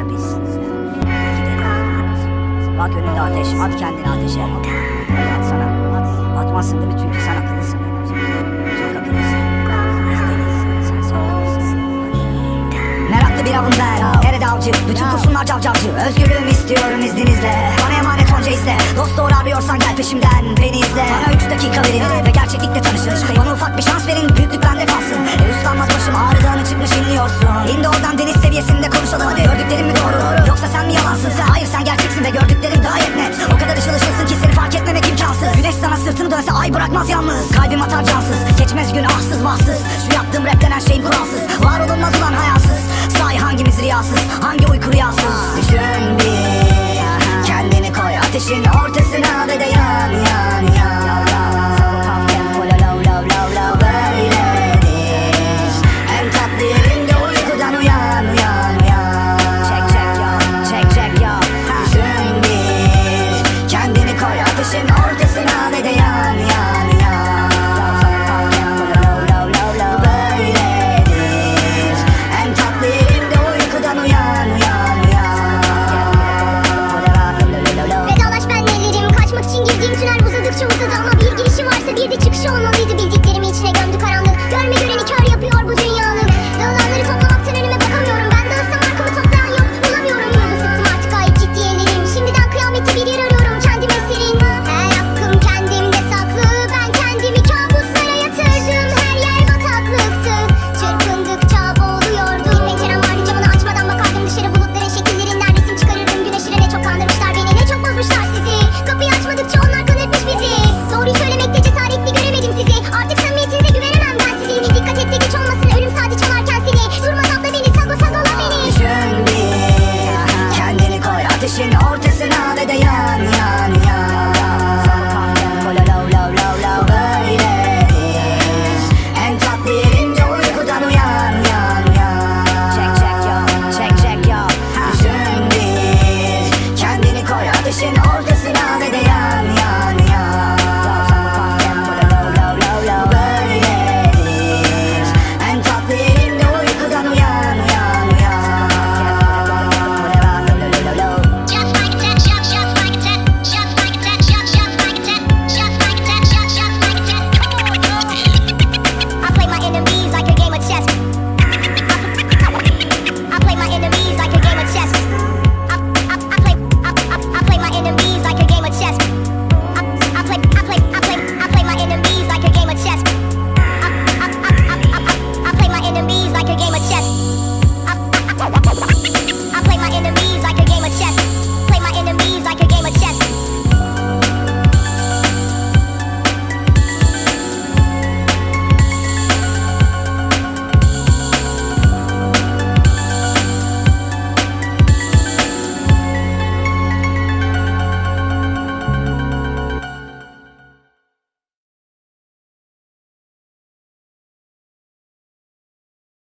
var biz. Bak önünde ateş, at kendini ateşe. At sana, at. Atmazsın değil mi? Çünkü sen akıllısın. Çok akıllısın. Sen akıllısın. Meraklı bir avım ben Nerede avcı? Bütün kurşunlar cavcavcı Özgürlüğümü istiyorum izninizle Bana emanet onca izle Dost doğru arıyorsan gel peşimden Beni izle Bana üç dakika verin Ve gerçeklikle tanışır Sırtını dönse ay bırakmaz yalnız. Kalbim atar cansız. Geçmez gün ahsız vahsız Şu yaptığım rap denen şeyim kuralsız. Var olunmaz ulan hayasız Say hangimiz riyasız Hangi uyku rüyasız? Düşün bir Kendini koy ateşin ortasına ve de yan yan Ateşin ortasına ve de yan